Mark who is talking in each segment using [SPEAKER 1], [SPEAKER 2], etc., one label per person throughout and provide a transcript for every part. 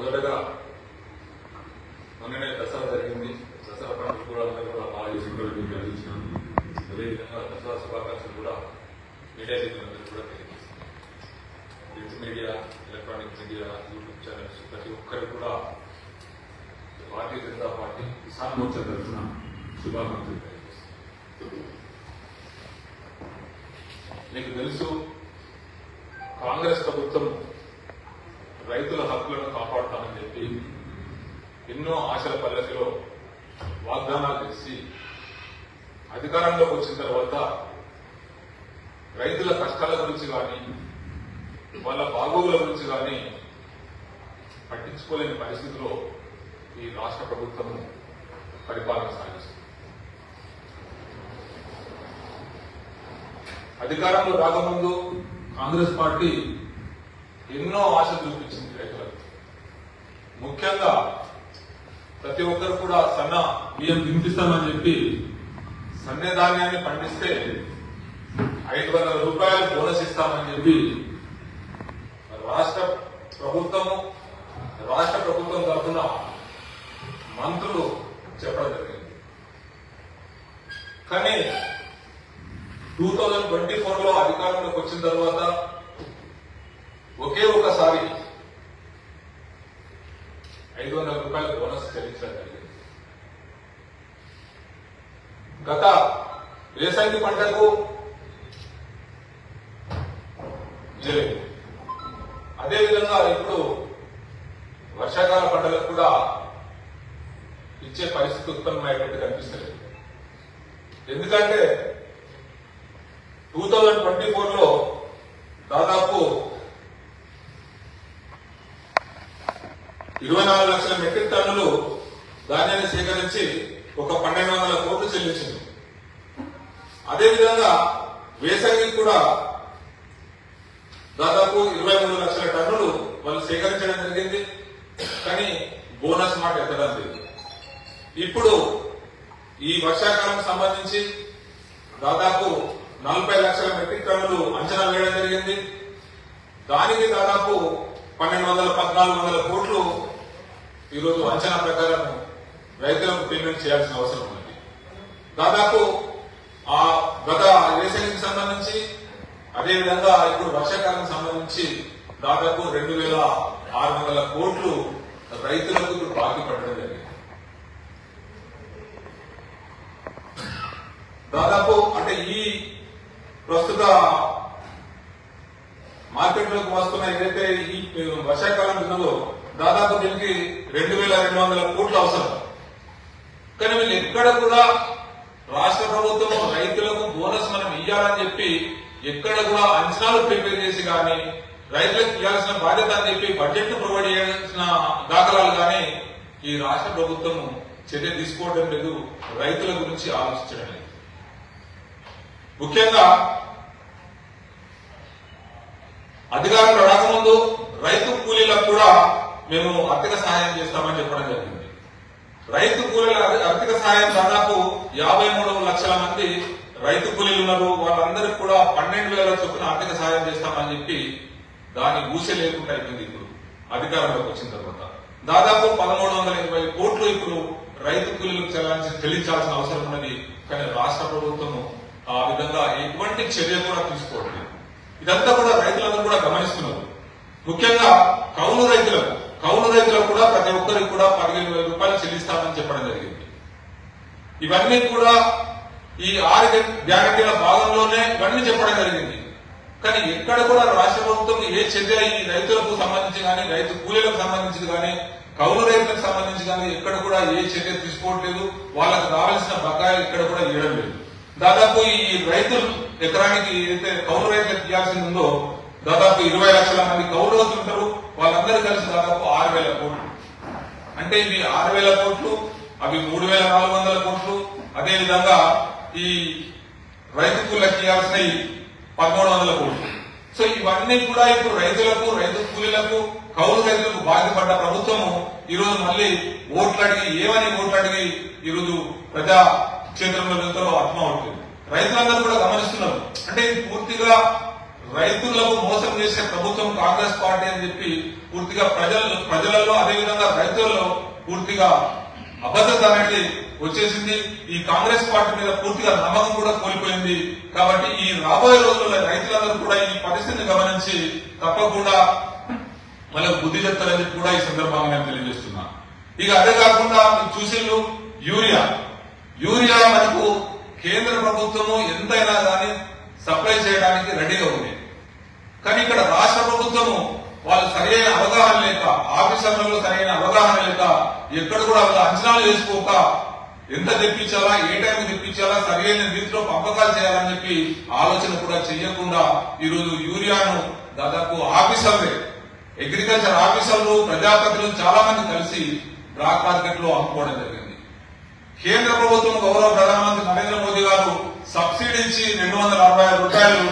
[SPEAKER 1] మొదటగా మొన్ననే దసరా జరిగింది. దసరా పండుగ కూడా అందరూ కూడా బాగా చేసుకుంటారు మీకు అందించినాను అదేవిధంగా దసరా శుభాకాంక్షలు కూడా మీడియా మిత్రులందరూ కూడా తెలియజేస్తున్నాను. Print media electronic media YouTube channels ప్రతి ఒక్కరు కూడా భారతీయ జనతా పార్టీ కిసాన్ మోర్చా తరఫున శుభాకాంక్షలు తెలియజేస్తున్నాను. మీకు తెలుసు కాంగ్రెస్ ప్రభుత్వం రైతుల హక్కులను కాపాడుతామని చెప్పి ఎన్నో ఆశల పల్లకిలో వాగ్దానాలు చేసి అధికారంలోకి వచ్చిన తర్వాత రైతుల కష్టాల గురించి కానీ వాళ్ళ బాగోగుల గురించి కానీ పట్టించుకోలేని ఈ రాష్ట్ర ప్రభుత్వము పరిపాలన సాగిస్తుంది. అధికారంలో రాకముందు కాంగ్రెస్ పార్టీ ఎన్నో ఆశలు చూపించింది రైతులకు. ముఖ్యంగా ప్రతి ఒక్కరు కూడా సన్న బియ్యం తినిపిస్తామని చెప్పి సన్న ధాన్యాన్ని పండిస్తే ఐదు వందల రూపాయలు బోనస్ ఇస్తామని చెప్పి రాష్ట్ర ప్రభుత్వము రాష్ట్ర ప్రభుత్వం తరఫున మంత్రులు చెప్పడం జరిగింది కానీ టూ థౌజండ్ ట్వంటీ ఫోర్లో అధికారంలోకి వచ్చిన తర్వాత ఒకే ఒకసారి ఐదు వందల రూపాయల బోనస్ చెల్లించడం జరిగింది. గత వేసంగి పంటకు ఇవ్వలేదు అదేవిధంగా ఇప్పుడు వర్షాకాల పంటలకు కూడా ఇచ్చే పరిస్థితి ఉత్పన్నమయ్యేటట్టు కనిపిస్తలేదు. ఎందుకంటే టూ థౌజండ్ ట్వంటీ ఫోర్లో దాదాపు ఇరవై నాలుగు లక్షల మెట్రిక్ టన్నులు ధాన్యాన్ని సేకరించి ఒక పన్నెండు వందల కోట్లు చెల్లించింది. అదేవిధంగా వేసవి కూడా దాదాపు ఇరవై మూడు లక్షల టన్నులు వాళ్ళు సేకరించడం జరిగింది. కానీ బోనస్ మాట ఎత్తడం లేదు. ఇప్పుడు ఈ వర్షాకాలం సంబంధించి దాదాపు నలభై లక్షల మెట్రిక్ టన్నులు అంచనా వేయడం జరిగింది. దానికి దాదాపు పన్నెండు వందల పద్నాలుగు వందల కోట్లు ఈరోజు అంచనా ప్రకారం రైతులకు పేమెంట్ చేయాల్సిన అవసరం ఉన్నది. దాదాపు ఆ గత వేసవికి సంబంధించి అదేవిధంగా ఇప్పుడు వర్షాకాలం సంబంధించి దాదాపు రెండు వేల ఆరు వందల కోట్లు రైతులకు ఇప్పుడు బాకీ పడడం జరిగింది. దాదాపు అంటే ఈ ప్రస్తుత మార్కెట్లోకి వస్తున్న ఏదైతే ఈ వర్షాకాలం ఉన్నదో దాదాపు దీనికి రెండు వేల రెండు వందల కోట్లు అవసరం. కానీ వీళ్ళు ఎక్కడ కూడా రాష్ట్ర ప్రభుత్వం రైతులకు బోనస్ మనం ఇయ్యాలని చెప్పి ఎక్కడ కూడా అంచనాలు ప్రిపేర్ చేసి కానీ రైతులకు ఇవ్వాల్సిన బాధ్యత అని చెప్పి బడ్జెట్ ప్రొవైడ్ చేయాల్సిన దాఖలాలు కానీ ఈ రాష్ట్ర ప్రభుత్వం చర్య తీసుకోవడం లేదు. రైతుల గురించి ఆలోచించడం లేదు. ముఖ్యంగా అధికారంలో రాకముందు రైతు కూలీలకు కూడా మేము ఆర్థిక సహాయం చేస్తామని చెప్పడం జరిగింది. రైతు కూలీల ఆర్థిక సహాయం దాదాపు యాభై మూడు లక్షల మంది రైతు కూలీలు ఉన్నారు. వాళ్ళందరికీ కూడా పన్నెండు వేల చొప్పున ఆర్థిక సహాయం చేస్తామని చెప్పి దాని ఊసే లేకుండా అయిపోయింది ఇప్పుడు అధికారంలోకి వచ్చిన తర్వాత. దాదాపు పదమూడు వందల ఇరవై కోట్లు ఇప్పుడు రైతు కూలీలకు చెల్లించి చెల్లించాల్సిన అవసరం ఉన్నది. కానీ రాష్ట్ర ప్రభుత్వం ఆ విధంగా ఎటువంటి చర్య కూడా తీసుకోవట్లేదు. ఇదంతా కూడా రైతులందరూ కూడా గమనిస్తున్నారు. ముఖ్యంగా కౌలు రైతులకు కౌలు రైతులకు కూడా ప్రతి ఒక్కరికి కూడా పదిహేను వేల రూపాయలు చెల్లిస్తామని చెప్పడం జరిగింది. ఇవన్నీ కూడా ఈ ఆరు గ్యారంటీల భాగంలోనే ఇవన్నీ చెప్పడం జరిగింది. కానీ ఎక్కడ కూడా రాష్ట్ర ప్రభుత్వం ఏ చర్య ఈ రైతులకు సంబంధించి కానీ రైతు కూలీలకు సంబంధించి కానీ కౌలు రైతులకు సంబంధించి కానీ ఎక్కడ కూడా ఏ చర్య తీసుకోవట్లేదు. వాళ్ళకు రావాల్సిన బకాయిలు ఇక్కడ కూడా ఇవ్వడం లేదు. దాదాపు ఈ రైతులు ఎకరానికి ఏదైతే కౌలు రైతులకు ఇవ్వాల్సింది ఉందో దాదాపు ఇరవై లక్షల మంది కౌలు రైతులు ఉంటారు. వాళ్ళందరూ కలిసి దాదాపు ఆరు వేల కోట్లు. అంటే ఇవి ఆరు వేల కోట్లు అవి మూడు వేల నాలుగు వందల కోట్లు. అదే విధంగా ఈ రైతు కూలీలకు ఇవ్వాల్సిన పదమూడు వందల కోట్లు. సో ఇవన్నీ కూడా ఇప్పుడు రైతులకు రైతు కూలీలకు కౌలు రైతులకు బాధపడ్డ ప్రభుత్వము. ఈ రోజు మళ్ళీ ఓట్లు అడిగి ఏమని ఓట్లు అడిగి ఈరోజు ప్రజా క్షేత్రంలో వెళ్తారో ఆత్మ ఉంటుంది. రైతులందరూ కూడా గమనిస్తున్నారు. అంటే పూర్తిగా రైతులకు మోసం చేసే ప్రభుత్వం కాంగ్రెస్ పార్టీ అని చెప్పి పూర్తిగా ప్రజల ప్రజలలో అదేవిధంగా రైతులలో పూర్తిగా అబద్ధత అనేది వచ్చేసింది. ఈ కాంగ్రెస్ పార్టీ మీద పూర్తిగా నమ్మకం కూడా కోల్పోయింది. కాబట్టి ఈ రాబోయే రోజుల్లో రైతులందరూ కూడా ఈ పరిస్థితిని గమనించి తప్పకుండా మళ్ళీ బుద్ధి చెప్తారని కూడా ఈ సందర్భంగా నేను తెలియజేస్తున్నా. ఇక అదే కాకుండా మీరు యూరియా. యూరియా మనకు కేంద్ర ప్రభుత్వము ఎంతైనా కానీ సప్లై చేయడానికి రెడీగా ఉంది. కానీ ఇక్కడ రాష్ట్ర ప్రభుత్వము వాళ్ళు సరైన అవగాహన లేక ఆఫీసర్లలో సరైన అవగాహన లేక ఎక్కడ కూడా వాళ్ళు అంచనాలు చేసుకోక ఎంత తెప్పించాలా ఏ టైం తెప్పించాలా సరైన రీతిలో పంపకాలు చేయాలని చెప్పి ఆలోచన కూడా చేయకుండా ఈరోజు యూరియాను దాదాపు ఆఫీసర్లే అగ్రికల్చర్ ఆఫీసర్లు ప్రజాప్రతినిధులు చాలా మంది కలిసి బ్లాక్ మార్కెట్లో అమ్ముకోవడం జరిగింది. కేంద్ర ప్రభుత్వం గౌరవ ప్రధానమంత్రి నరేంద్ర మోదీ గారు సబ్సిడీ ఇచ్చి రెండు వందల అరవై ఐదు రూపాయలు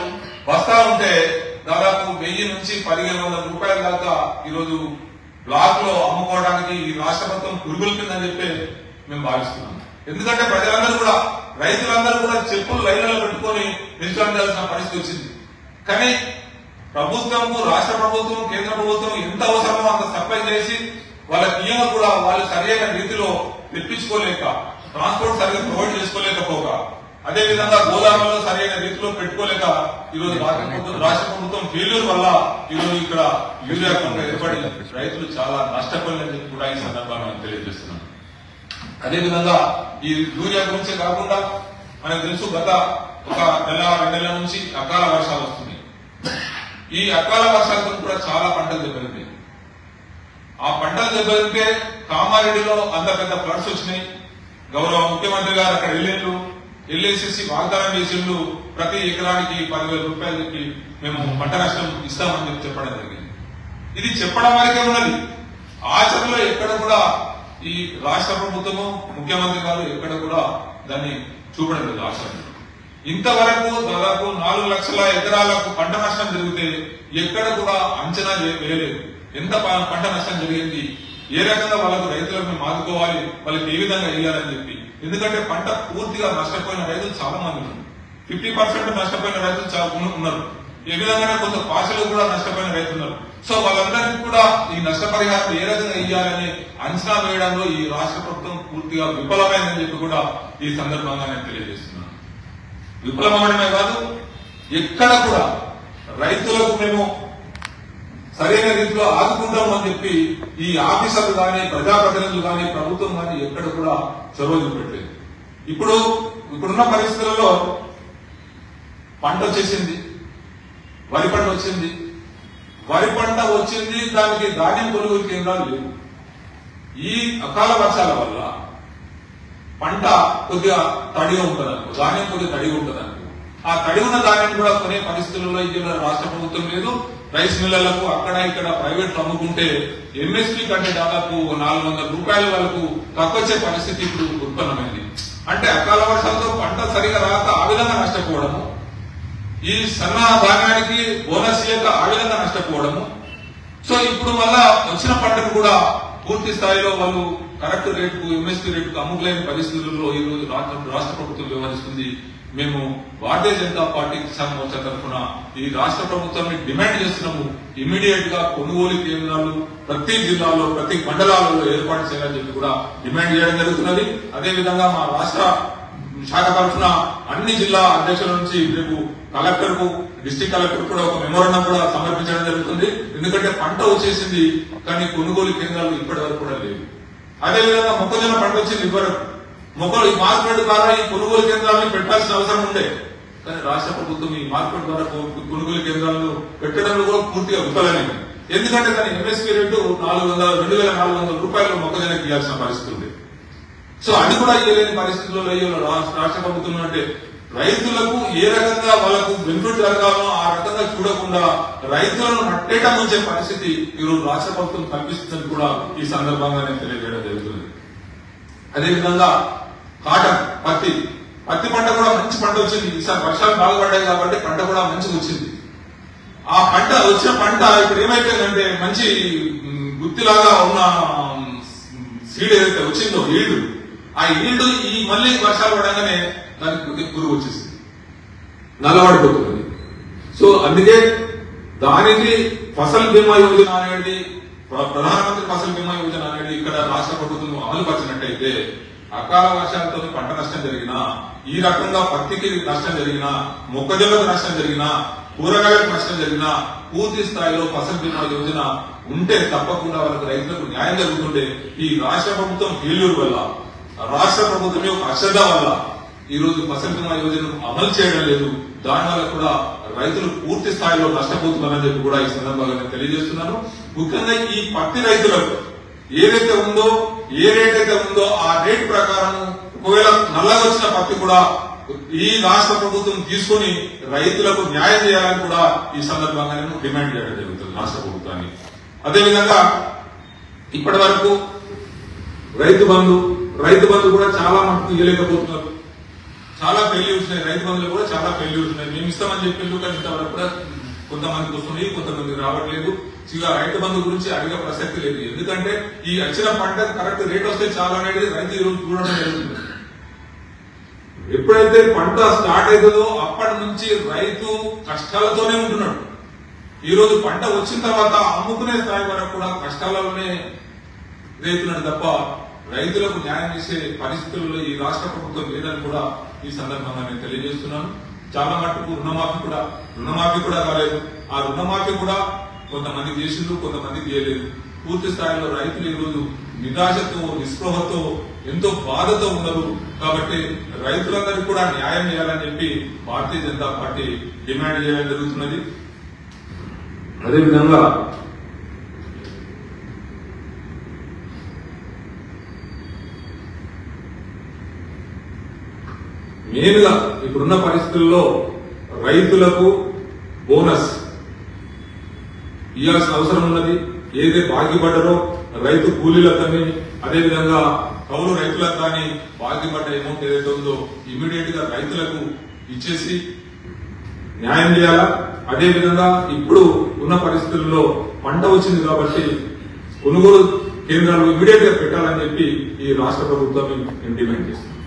[SPEAKER 1] బస్తా ఉంటే దాదాపు వెయ్యి నుంచి పదిహేను వందల రూపాయల దాకా ఈరోజు బ్లాక్లో అమ్ముకోవడానికి ఈ రాష్ట్ర ప్రభుత్వం పురుగులుతుందని చెప్పి మేము భావిస్తున్నాం. ఎందుకంటే ప్రజలందరూ కూడా రైతులందరూ కూడా చెప్పులు లైన్లలో పెట్టుకొని నిల్చొండాల్సిన పరిస్థితి వచ్చింది. కానీ ప్రభుత్వము రాష్ట్ర ప్రభుత్వం కేంద్ర ప్రభుత్వం ఎంత అవసరమో అంత సప్లై చేసి వాళ్ళ నియమ కూడా వాళ్ళు సరైన రీతిలో తెప్పించుకోలేక ట్రాన్స్పోర్ట్ సరిగ్గా ప్రొవైడ్ చేసుకోలేకపోక అదే విధంగా గోదాములలో సరైన రీతిలో పెట్టుకోలేక ఈరోజు రాష్ట్ర ప్రభుత్వం ఫెయిల్యూర్ వల్ల ఈరోజు ఇక్కడ యూరియా కొంత ఏర్పడి రైతులు చాలా నష్టపోయిందని చెప్పి కూడా ఈ సందర్భంగా తెలియజేస్తున్నాను అదే విధంగా ఈ యూరియా గురించే కాకుండా మనకు తెలుసు గత ఒక నెల రెండు నెలల నుంచి అకాల వర్షాలు వస్తున్నాయి. ఈ అకాల వర్షాలతో కూడా చాలా పంటలు దెబ్బతింటాయి. ఆ పంటలు దెబ్బతింటే కామారెడ్డిలో అంత పెద్ద ఫ్లడ్స్ వచ్చినాయి. గౌరవ ముఖ్యమంత్రి గారు అక్కడ వెళ్ళిండ్రు. వెళ్ళేసేసి వాగ్దానం చేసిండు ప్రతి ఎకరానికి పదివేల రూపాయలకి మేము పంట నష్టం ఇస్తామని చెప్పి చెప్పడం జరిగింది. ఇది చెప్పడం వరకే ఉన్నది. ఆచరణలో ఎక్కడ కూడా ఈ రాష్ట్ర ప్రభుత్వము ముఖ్యమంత్రి గారు ఎక్కడ కూడా దాన్ని చూపడం లేదు ఆచరణ ఇంతవరకు దాదాపు నాలుగు లక్షల ఎకరాలకు పంట నష్టం జరిగితే ఎక్కడ కూడా అంచనా వేయలేదు. ఎంత పంట నష్టం జరిగింది ఏ రకంగా వాళ్ళకు రైతులకు మేము ఆదుకోవాలి వాళ్ళకి ఏ విధంగా వేయాలని చెప్పి. ఎందుకంటే పంట పూర్తిగా నష్టపోయిన రైతులు చాలా మంది ఉన్నారు. ఫిఫ్టీ పర్సెంట్ నష్టపోయిన రైతులు చాలా ఉన్నారు ఏ విధంగానే కొంత పాషలు కూడా నష్టపోయిన రైతులు ఉన్నారు. సో వాళ్ళందరికీ కూడా ఈ నష్టపరిహారం ఏ రకంగా ఇవ్వాలని అంచనా వేయడంలో ఈ రాష్ట్ర ప్రభుత్వం పూర్తిగా విఫలమైందని చెప్పి కూడా ఈ సందర్భంగా నేను తెలియజేస్తున్నాను. విఫలమవడమే కాదు ఎక్కడ కూడా రైతులకు మేము సరైన రీతిలో ఆదుకుంటాం అని చెప్పి ఈ ఆఫీసర్లు కానీ ప్రజాప్రతినిధులు కానీ ప్రభుత్వం కానీ ఎక్కడ కూడా చొరవ చూపెట్టలేదు. ఇప్పుడు ఇప్పుడున్న పరిస్థితులలో పంట వచ్చేసింది. వరి పంట వచ్చింది. వరి పంట వచ్చింది దానికి ధాన్యం కొనుగోలు కేంద్రాలు లేవు. ఈ అకాల వర్షాల వల్ల పంట కొద్దిగా తడిగా ఉంటుంది అనుకో ధాన్యం కొద్దిగా తడిగా ఉంటుంది అనుకో ఆ తడి ఉన్న ధాన్యం కూడా కొనే పరిస్థితుల్లో ఈ రాష్ట్ర ప్రభుత్వం లేదు. రైస్ మిల్లర్లకు అక్కడ ఇక్కడ ప్రైవేట్ అమ్ముకుంటే ఎంఎస్పీ కంటే దాదాపు నాలుగు వందల రూపాయల వరకు తక్కువ వచ్చే పరిస్థితి ఇప్పుడు ఉత్పన్నమైంది. అంటే అకాల వర్షాలతో పంట సరిగా రాక ఆ విధంగా నష్టపోవడము. ఈ సన్న ధాన్యానికి బోనస్ ఇయ్యక ఆ విధంగా నష్టపోవడము. సో ఇప్పుడు మళ్ళా వచ్చిన పంటను కూడా పూర్తి స్థాయిలో వాళ్ళు కరెక్ట్ రేటుకు ఎంఎస్పీ రేటుకు అమ్ముకోలేని పరిస్థితుల్లో ఈ రోజు రాష్ట్ర రాష్ట్ర ప్రభుత్వం వ్యవహరిస్తుంది. మేము భారతీయ జనతా పార్టీ కిసాన్ మోర్చా తరఫున ఈ రాష్ట్ర ప్రభుత్వాన్ని డిమాండ్ చేస్తున్నాము. ఇమీడియట్గా కొనుగోలు కేంద్రాలు ప్రతి జిల్లాలో ప్రతి మండలాలలో ఏర్పాటు చేయాలని చెప్పి కూడా డిమాండ్ చేయడం జరుగుతున్నది. అదేవిధంగా మా రాష్ట్ర శాఖ తరఫున అన్ని జిల్లా అధ్యక్షుల నుంచి రేపు కలెక్టర్కు డిస్టిక్ కలెక్టర్ కూడా ఒక మెమోరండం కూడా సమర్పించడం జరుగుతుంది. ఎందుకంటే పంట వచ్చేసింది కానీ కొనుగోలు కేంద్రాలు ఇప్పటి వరకు కూడా లేవు. అదే విధంగా మొక్కజొన్న పంట వచ్చింది ఇవ్వరకు మొక్కలు ఈ మార్కెట్ ద్వారా ఈ కొనుగోలు కేంద్రాలను పెట్టాల్సిన అవసరం ఉండే. కానీ రాష్ట్ర ప్రభుత్వం ఈ మార్కెట్ ద్వారా కొనుగోలు కేంద్రాలను పెట్టడంలో కూడా పూర్తిగా విఫలమైంది ఎందుకంటే దాని ఎంఎస్పీ రేటు నాలుగు వందల రెండు వేల నాలుగు వందల రూపాయలు మొక్కజొన్నకి ఇవ్వాల్సిన పరిస్థితి ఉంది. సో అది కూడా ఇవ్వలేని పరిస్థితుల్లో ఇవాళ రాష్ట్ర ప్రభుత్వం అంటే రైతులకు ఏ రకంగా వాళ్ళకు బెనిఫిట్ జరగాలో ఆ రకంగా చూడకుండా రైతులను నట్టేట ముంచే పరిస్థితి ఈరోజు రాష్ట్ర ప్రభుత్వం కల్పిస్తుందని కూడా ఈ సందర్భంగా నేను తెలియజేయడం జరుగుతుంది. అదేవిధంగా కాటన్ పత్తి. పత్తి పంట కూడా మంచి పంట వచ్చింది. ఈసారి వర్షాలు బాగా పడ్డాయి కాబట్టి పంట కూడా మంచిగా వచ్చింది. ఆ పంట వచ్చిన పంట ఇప్పుడు ఏమైపోయిందంటే మంచి గుత్తిలాగా ఉన్న సీడ్ ఏదైతే వచ్చిందో ఈల్డ్ ఆ ఈల్డ్ ఈ మళ్ళీ వర్షాలు పడగానే దానికి ప్రతి పురుగు వచ్చేసింది నల్లబడిపోతుంది సో అందుకే దానికి ఫసల్ బీమా యోజన అనేది ప్రధానమంత్రి ఫసల్ బీమా యోజన అనేది ఇక్కడ రాష్ట్ర ప్రభుత్వం అమలు పరిచినట్టయితే అకాల వర్షాలతో పంట నష్టం జరిగినా ఈ రకంగా పత్తికి నష్టం జరిగినా మొక్కజొన్నకు నష్టం జరిగినా కూరగాయలకు నష్టం జరిగినా పూర్తి స్థాయిలో ఫసల్ బీమా యోజన ఉంటే తప్పకుండా వాళ్ళకి రైతులకు న్యాయం జరుగుతుండే ఈ రాష్ట్ర ప్రభుత్వం ఫెయిల్యూర్ వల్ల రాష్ట్ర ప్రభుత్వం యొక్క అశ్రద్ధ వల్ల ఈ రోజు ఫసల్ బీమా యోజనను అమలు చేయడం లేదు. దానివల్ల కూడా రైతులు పూర్తి స్థాయిలో నష్టపోతున్నారని చెప్పి కూడా ఈ సందర్భంగా నేను తెలియజేస్తున్నాను. ముఖ్యంగా ఈ పత్తి రైతులకు ఏదైతే ఉందో ఏ రేట్ అయితే ఉందో ఆ రేట్ ప్రకారం ఒకవేళ నల్లగా వచ్చిన పత్తి కూడా ఈ రాష్ట్ర ప్రభుత్వం తీసుకొని రైతులకు న్యాయం చేయాలని కూడా ఈ సందర్భంగా నేను డిమాండ్ చేయడం జరుగుతుంది రాష్ట్ర ప్రభుత్వాన్ని. అదేవిధంగా ఇప్పటి వరకు రైతు బంధు రైతు బంధు కూడా చాలా మటుకు ఇవ్వలేకపోతున్నారు చాలా ఫెయిల్యూర్స్ ఉన్నాయి. రైతు బంధువులు కూడా చాలా ఫెయిల్యూర్స్ ఉన్నాయి. మేము ఇస్తామని చెప్పిండు కానీ ఇంతవరకు కూడా కొంతమందికి వస్తున్నాయి కొంతమందికి రావట్లేదు. ఇక రైతు బంధు గురించి అడిగే ప్రసక్తి లేదు. ఎందుకంటే ఈ వచ్చిన పంట కరెక్ట్ రేట్ వస్తే చాలా అనేది రైతు ఈ రోజు చూడడం జరుగుతుంది. ఎప్పుడైతే పంట స్టార్ట్ అవుతుందో అప్పటి నుంచి రైతు కష్టాలతోనే ఉంటున్నాడు. ఈ రోజు పంట వచ్చిన తర్వాత అమ్ముకునే స్థాయి వరకు కూడా కష్టాలలోనే రైతున్నాడు తప్ప రైతులకు న్యాయం చేసే పరిస్థితుల్లో ఈ రాష్ట్ర ప్రభుత్వం లేదని కూడా ఈ సందర్భంగా నేను తెలియజేస్తున్నాను. చాలా మటుకు రుణమాఫీ కూడా రుణమాఫీ కూడా కాలేదు. ఆ రుణమాఫీ కూడా కొంతమంది చేసిండ్రు కొంతమంది చేయలేదు. పూర్తి స్థాయిలో రైతులు ఈ రోజు నిరాశతో నిస్పృహతో ఎంతో బాధతో ఉన్నారు. కాబట్టి రైతులందరికీ కూడా న్యాయం చేయాలని చెప్పి భారతీయ జనతా పార్టీ డిమాండ్ చేయడం జరుగుతున్నది. అదేవిధంగా మెయిన్ ఇప్పుడున్న పరిస్థితుల్లో రైతులకు బోనస్. ఇవ్వాల్సిన అవసరం ఉన్నది. ఏదైతే బాకీపడ్డారో రైతు కూలీలకు కానీ అదేవిధంగా కౌలు రైతులకు కానీ బాకీపడ్డ అమౌంట్ ఏదైతే ఉందో ఇమీడియట్గా రైతులకు ఇచ్చేసి న్యాయం చేయాలా? అదేవిధంగా ఇప్పుడు ఉన్న పరిస్థితుల్లో పంట వచ్చింది కాబట్టి కొనుగోలు కేంద్రాలు ఇమీడియట్గా పెట్టాలని చెప్పి ఈ రాష్ట్ర ప్రభుత్వం నేను డిమాండ్ చేస్తున్నాను